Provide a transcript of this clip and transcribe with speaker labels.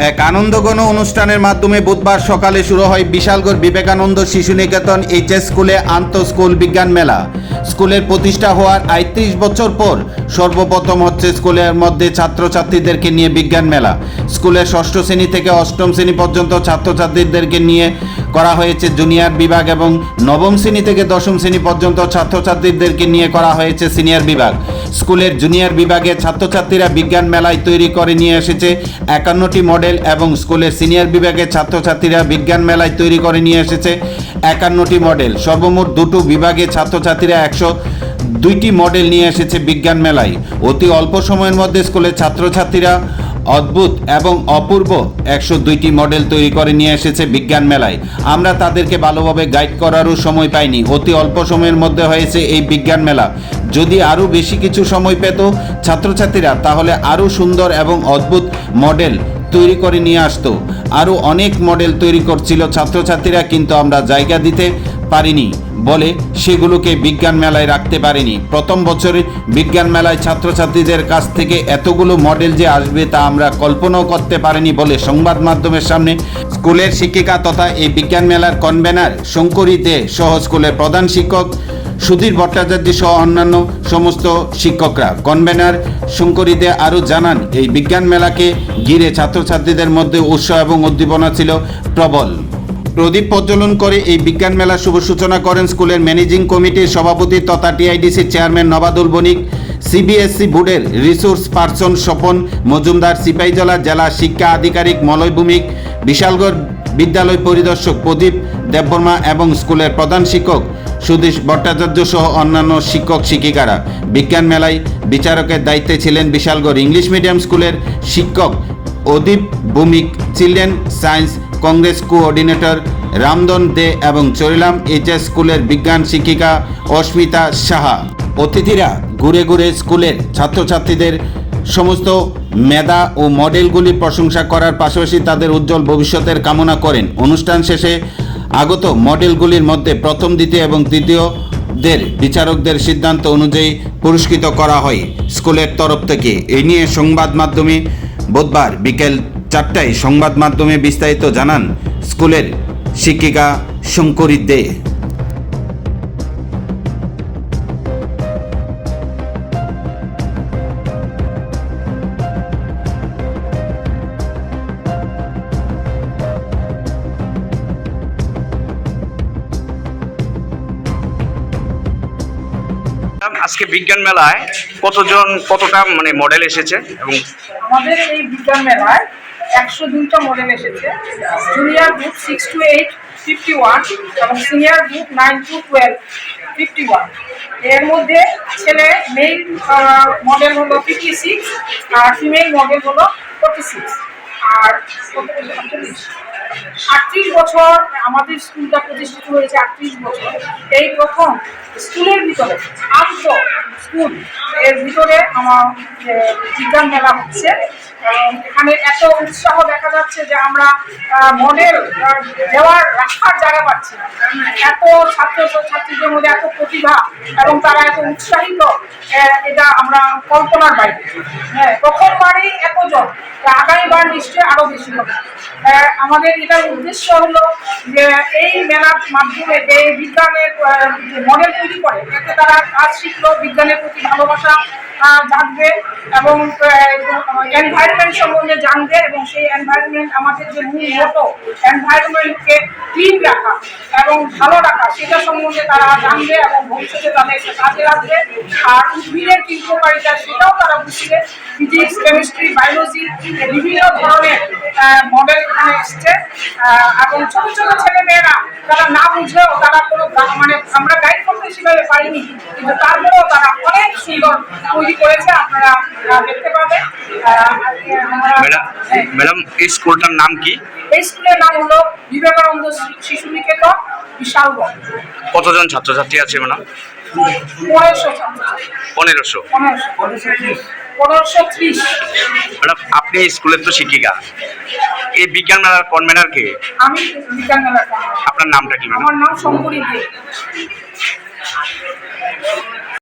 Speaker 1: এক আনন্দঘন অনুষ্ঠানের মাধ্যমে বুধবার সকালে শুরু হয় বিশালগড় বিবেকানন্দ শিশু নিকেতন স্কুলে আন্ত স্কুল বিজ্ঞান মেলা। স্কুলের প্রতিষ্ঠা হওয়ার আটত্রিশ বছর পর সর্বপ্রথম হচ্ছে স্কুলের মধ্যে ছাত্রছাত্রীদেরকে নিয়ে বিজ্ঞান মেলা। স্কুলের ষষ্ঠ শ্রেণি থেকে অষ্টম শ্রেণি পর্যন্ত ছাত্রছাত্রীদেরকে নিয়ে করা হয়েছে জুনিয়র বিভাগ এবং নবম শ্রেণি থেকে দশম শ্রেণি পর্যন্ত ছাত্রছাত্রীদেরকে নিয়ে করা হয়েছে সিনিয়র বিভাগ। স্কুলের জুনিয়র বিভাগে ছাত্রছাত্রীরা বিজ্ঞান মেলায় তৈরি করে নিয়ে এসেছে। একান্নটি মডেল এবং স্কুলের সিনিয়র বিভাগের ছাত্রছাত্রীরা বিজ্ঞান মেলায় তৈরি করে নিয়ে এসেছে। একান্নটি মডেল, সর্বমোট দুটো বিভাগে ছাত্রছাত্রীরা একশো দুইটি মডেল নিয়ে এসেছে বিজ্ঞান মেলায়। অতি অল্প সময়ের মধ্যে স্কুলের ছাত্রছাত্রীরা অদ্ভুত এবং অপূর্ব। একশো দুইটি মডেল তৈরি করে নিয়ে এসেছে বিজ্ঞান মেলায়। আমরা তাদেরকে ভালোভাবে গাইড করারও সময় পাইনি। অতি অল্প সময়ের মধ্যে হয়েছে এই বিজ্ঞান মেলা। যদি আরও বেশি কিছু সময় পেত ছাত্রছাত্রীরা, তাহলে আরও সুন্দর এবং অদ্ভুত মডেল তৈরি করে নিয়ে আসতো। আরও অনেক মডেল তৈরি করছিল ছাত্রছাত্রীরা, কিন্তু আমরা জায়গা দিতে পারিনি। বলে, সেগুলোকে বিজ্ঞান মেলায় রাখতে পারিনি। প্রথম বছরে বিজ্ঞান মেলায় ছাত্রছাত্রীদের কাছ থেকে এতগুলো মডেল যে আসবে তা আমরা কল্পনাও করতে পারিনি, বলে সংবাদ মাধ্যমের সামনে স্কুলের শিক্ষিকা তথা এই বিজ্ঞান মেলার কনভেনার শঙ্করী দে সহ স্কুলের প্রধান শিক্ষক সুধীর ভট্টাচার্য সহ অন্যান্য সমস্ত শিক্ষকরা। কনভেনার শঙ্করী দে আরও জানান, এই বিজ্ঞান মেলাকে ঘিরে ছাত্রছাত্রীদের মধ্যে উৎসাহ এবং উদ্দীপনা ছিল প্রবল। প্রদীপ প্রজ্বলন করে এই বিজ্ঞান মেলার শুভ সূচনা করেন স্কুলের ম্যানেজিং কমিটির সভাপতি তথা টিআইডিসির চেয়ারম্যান নবাদুল বণিক সিবিএসসি বোর্ডের রিসোর্স পার্সন স্বপন মজুমদার সিপাহীজলা জেলা শিক্ষা আধিকারিক মলয় ভূমিক, বিশালগড় বিদ্যালয় পরিদর্শক প্রদীপ দেববর্মা এবং স্কুলের প্রধান শিক্ষক সুধীশ ভট্টাচার্য সহ অন্যান্য শিক্ষক শিক্ষিকারা। বিজ্ঞান মেলায় বিচারকের দায়িত্বে ছিলেন বিশালগড় ইংলিশ মিডিয়াম স্কুলের শিক্ষক Adip Bhowmik, children science congress coordinator Ramdan Dey এবং চরিলাম এইচএস স্কুলের বিজ্ঞান শিক্ষিকা অস্মিতা সাহা। অতিথিরা ঘুরে ঘুরে স্কুলের ছাত্রছাত্রীদের সমস্ত মেধা ও মডেলগুলি প্রশংসা করার পাশাপাশি তাদের উজ্জ্বল ভবিষ্যতের কামনা করেন। অনুষ্ঠান শেষে আগত মডেলগুলির মধ্যে প্রথম, দ্বিতীয় এবং তৃতীয়দের বিচারকদের সিদ্ধান্ত অনুযায়ী পুরস্কৃত করা হয় স্কুলের তরফ থেকে। এই নিয়ে সংবাদ মাধ্যমে বুধবার বিকেল চারটায় সংবাদ মাধ্যমে বিস্তারিত জানান স্কুলের শিক্ষিকা শঙ্করী দে।
Speaker 2: আজকে বিজ্ঞান মেলায় কতজন কতটা মানে মডেল এসেছে এবং
Speaker 3: আমাদের এই বিজ্ঞান মেলায় একশো দুইটা মডেল এসেছে। Junior group six to eight fifty one এবং senior group nine to twelve fifty ওয়ানের মধ্যে ছেলে মেল মডেল হলো ফিফটি সিক্স আর ফিমেল মডেল হলো ফোর্টি সিক্স আর। আটত্রিশ বছর আমাদের স্কুলটা প্রতিষ্ঠিত হয়েছে, আটত্রিশ বছর। এই প্রথম স্কুলের ভিতরে আন্ত স্কুলের ভিতরে আমার বিজ্ঞান মেলা হচ্ছে। এখানে এত উৎসাহ দেখা যাচ্ছে যে আমরা মডেল দেওয়ার রাখার জায়গা পাচ্ছি এত ছাত্র ছাত্রীদের মধ্যে এত প্রতিভা এবং তারা এত উৎসাহিত এটা আমরা কল্পনার বাইরে। হ্যাঁ প্রথমবারই এতজন? আগামীবার নিশ্চয়ই আরও বেশি হবে। আমাদের এটার উদ্দেশ্য হলো এই মেলার মাধ্যমে যে বিজ্ঞানের মডেল তৈরি করে এতে তারা কাজ শিখলো বিজ্ঞানের প্রতি ভালোবাসা জানবে এবং এনভায়রনমেন্ট সম্বন্ধে জানবে এবং সেই এনভায়রনমেন্ট আমাদের যে মূল মতো এনভায়রনমেন্টকে ক্লিন রাখা এবং ভালো রাখা, সেটা সম্বন্ধে তারা জানবে এবং ভবিষ্যতে তাদের কাজে লাগবে। আর উদ্ভিদের কি উপকারিতা সেটাও তারা বুঝবে। ফিজিক্স কেমিস্ট্রি বায়োলজি বিভিন্ন ধরনের মডেল এখানে এসছে। এবং ছোট ছোট ছেলে মেয়েরা তারা না বুঝলেও তারা কোনো মানে আমরা গাইড করতে সেভাবে পারিনি, কিন্তু তারপরেও তারা অনেক সুন্দর করেছে আপনারা দেখতে পাবেন।
Speaker 2: ম্যাডাম। এই স্কুলটার নাম কি?
Speaker 3: এই স্কুলের নাম হলো বিবেকানন্দ শিশু নিকেতন বিশালগড়
Speaker 2: কতজন ছাত্রছাত্রী আছে ম্যাডাম?
Speaker 3: পনেরোশো ত্রিশ।
Speaker 2: ম্যাডাম আপনি স্কুলের তো শিক্ষিকা। এই বিজ্ঞান মেলার কনভেনার কে?
Speaker 3: আমি বিজ্ঞান মেলার কর্মী।
Speaker 2: আপনার নামটা কি ম্যাডাম?
Speaker 3: আমার নাম শঙ্করী দে।